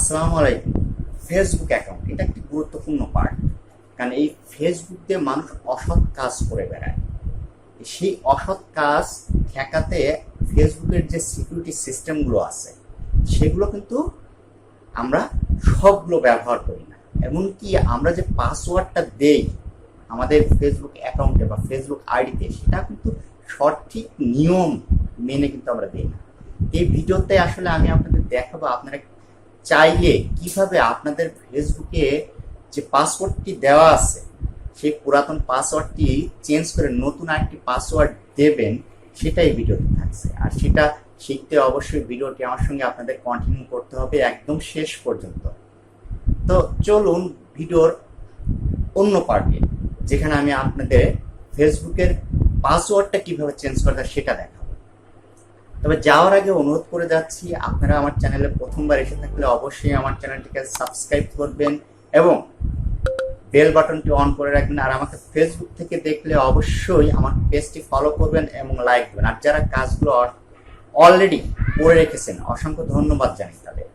আসসালামু আলাইকুম। Facebook account এটা একটি গুরুত্বপূর্ণ পার্ট কারণ এই ফেসবুক দিয়ে মানুষ অসৎ কাজ করে বেড়ায়। সেই অসৎ কাজ ঠেকাতে ফেসবুকের যে সিকিউরিটি সিস্টেমগুলো আছে, সেগুলো কিন্তু আমরা সবগুলো ব্যবহার করি না। এমনকি আমরা যে পাসওয়ার্ডটা দেই আমাদের ফেসবুক অ্যাকাউন্টে বা ফেসবুক আইডিতে সেটা কিন্তু সঠিক নিয়ম মেনে কিন্তু আমরা দিই না। এই ভিডিওতে আসলে আমি আপনাদের দেখাবো আপনারা চাইলে কীভাবে আপনাদের ফেসবুকে যে পাসওয়ার্ডটি দেওয়া আছে, সেই পুরাতন পাসওয়ার্ডটি চেঞ্জ করে নতুন একটি পাসওয়ার্ড দেবেন, সেটাই ভিডিওটি থাকছে। আর সেটা শিখতে অবশ্যই ভিডিওটি আমার সঙ্গে আপনাদের কন্টিনিউ করতে হবে একদম শেষ পর্যন্ত। তো চলুন ভিডিওর অন্য পার্টে, যেখানে আমি আপনাদের ফেসবুকের পাসওয়ার্ডটা কীভাবে চেঞ্জ করতে সেটা দেখাবো। তবে যাওয়ার আগে অনুরোধ করে যাচ্ছি, আপনারা আমার চ্যানেলে প্রথমবার এসে থাকলে অবশ্যই আমার চ্যানেলটিকে সাবস্ক্রাইব করবেন এবং বেল বাটনটি অন করে রাখবেন। আর আমাকে ফেসবুক থেকে দেখলে অবশ্যই আমার পেজটি ফলো করবেন এবং লাইক দেবেন আর যারা কাজগুলো অলরেডি করে রেখেছেন, অসংখ্য ধন্যবাদ জানাই তাদের।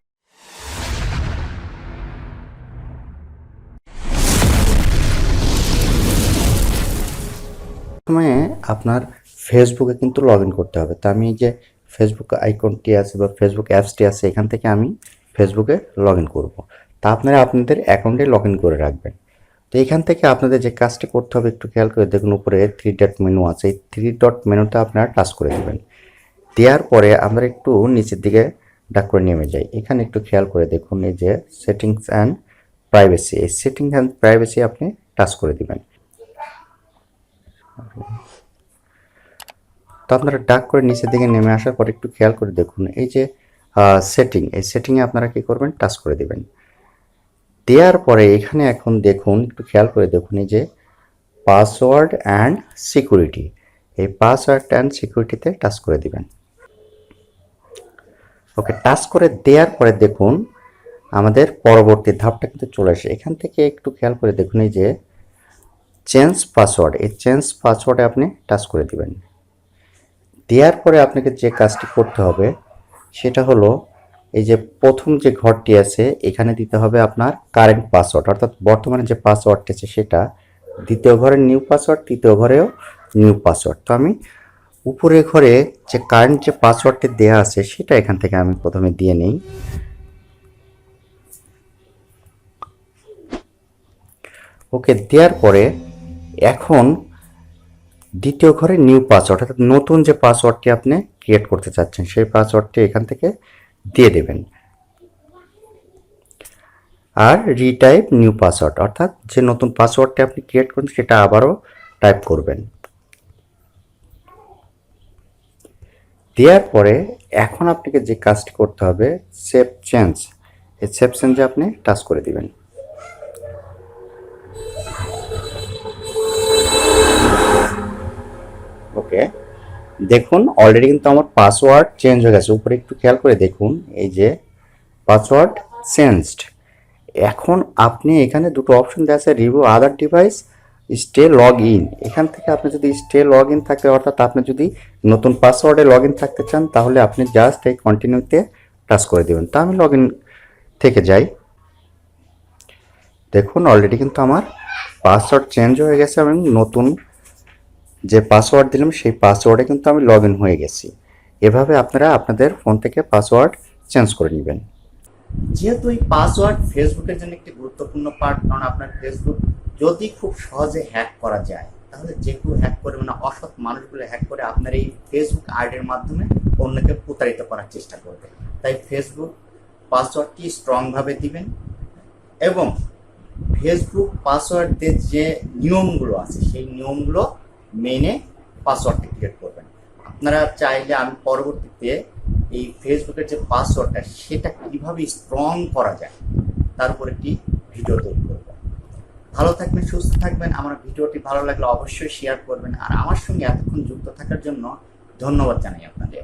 প্রথমে আপনার ফেসবুকে কিন্তু লগ করতে হবে। তো আমি যে ফেসবুক আইকনটি আছে বা ফেসবুক অ্যাপসটি আছে, এখান থেকে আমি ফেসবুকে লগ ইন করব। তা আপনারা আপনাদের অ্যাকাউন্টে লগ ইন করে রাখবেন। তো এখান থেকে আপনাদের যে কাজটি করতে হবে, একটু খেয়াল করে দেখুন, উপরে থ্রি ডট মেনু আছে। এই থ্রি ডট মেনুতে আপনারা টাচ করে দেবেন। দেওয়ার পরে আমরা একটু নিচের দিকে ডাক করে নেমে যাই। এখানে একটু খেয়াল করে দেখুন, এই যে সেটিংস অ্যান্ড প্রাইভেসি এই সেটিংস অ্যান্ড প্রাইভেসি আপনি টাচ করে দিবেন। তো আপনারা ডাক করে নিচের দিকে নেমে আসার পর একটু খেয়াল করে দেখুন, এই যে সেটিং এই সেটিংয়ে আপনারা কি করবেন? টাচ করে দেবেন। দেওয়ার পরে এখানে এখন দেখুন, একটু খেয়াল করে দেখুন, এই যে পাসওয়ার্ড অ্যান্ড সিকিউরিটি এই পাসওয়ার্ড অ্যান্ড সিকিউরিটিতে টাচ করে দিবেন। ওকে টাচ করে দেওয়ার পরে দেখুন, আমাদের পরবর্তী ধাপটা কিন্তু চলে আসে। এখান থেকে একটু খেয়াল করে দেখুন, এই যে চেঞ্জ পাসওয়ার্ড এই চেঞ্জ পাসওয়ার্ডে আপনি টাচ করে দিবেন। দেওয়ার পরে আপনাকে যে কাজটি করতে হবে, সেটা হলো এই যে প্রথম যে ঘরটি আছে, এখানে দিতে হবে আপনার কারেন্ট পাসওয়ার্ড অর্থাৎ বর্তমানে যে পাসওয়ার্ডটি আছে সেটা দ্বিতীয় ঘরের নিউ পাসওয়ার্ড তৃতীয় ঘরেও নিউ পাসওয়ার্ড তো আমি উপরে ঘরে যে কারেন্ট যে পাসওয়ার্ডটি দেওয়া আছে, সেটা এখান থেকে আমি প্রথমে দিয়ে নিই। ওকে, দেওয়ার পরে এখন দ্বিতীয় ঘরে নিউ পাসওয়ার্ড অর্থাৎ নতুন যে পাসওয়ার্ডটি আপনি ক্রিয়েট করতে চাচ্ছেন, সেই পাসওয়ার্ডটি এখান থেকে দিয়ে দেবেন। আর রিটাইপ নিউ পাসওয়ার্ড অর্থাৎ যে নতুন পাসওয়ার্ডটি আপনি ক্রিয়েট করেন, সেটা আবারও টাইপ করবেন। দেওয়ার পরে এখন আপনাকে যে কাজটি করতে হবে সেভ চেঞ্জ এই সেভ চেঞ্জে আপনি টাচ করে দিবেন। দেখুন অলরেডি কিন্তু আমার পাসওয়ার্ড চেঞ্জ হয়ে গেছে। উপরে একটু খেয়াল করে দেখুন, এই যে পাসওয়ার্ড চেঞ্জড এখন আপনি এখানে দুটো অপশন দেওয়া আছে review other device stay log in এখান থেকে আপনি যদি স্টে লগ ইন থাকে, অর্থাৎ আপনি যদি নতুন পাসওয়ার্ডে লগ ইন থাকতে চান, তাহলে আপনি জাস্ট এই কন্টিনিউতে টাচ করে দেবেন। তা আমি লগ ইন থেকে যাই। দেখুন অলরেডি কিন্তু আমার পাসওয়ার্ড চেঞ্জ হয়ে গেছে এবং নতুন যে পাসওয়ার্ড দিলাম, সেই পাসওয়ার্ডে কিন্তু আমি লগ হয়ে গেছি। এভাবে আপনারা আপনাদের ফোন থেকে পাসওয়ার্ড চেঞ্জ করে নেবেন। যেহেতু এই পাসওয়ার্ড ফেসবুকের জন্য একটি গুরুত্বপূর্ণ পার্ট কারণ আপনার ফেসবুক যদি খুব সহজে হ্যাক করা যায়, তাহলে যে কেউ হ্যাক করে মানে অসৎ মানুষগুলো হ্যাক করে, আপনার এই ফেসবুক আইডির মাধ্যমে অন্যকে প্রতারিত করার চেষ্টা করবে। তাই ফেসবুক পাসওয়ার্ডটি স্ট্রংভাবে দিবেন এবং ফেসবুক পাসওয়ার্ডের যে নিয়মগুলো আছে, সেই নিয়মগুলো মেনে পাসওয়ার্ডটি ক্রিয়েট করবেন। আপনারা চাইলে আমি পরবর্তীতে এই ফেসবুকের যে পাসওয়ার্ডটা সেটা কীভাবে স্ট্রং করা যায়, তার উপর একটি ভিডিও তৈরি করব। ভালো থাকবেন, সুস্থ থাকবেন। আমার ভিডিওটি ভালো লাগলে অবশ্যই শেয়ার করবেন। আর আমার সঙ্গে এতক্ষণ যুক্ত থাকার জন্য ধন্যবাদ জানাই আপনাদের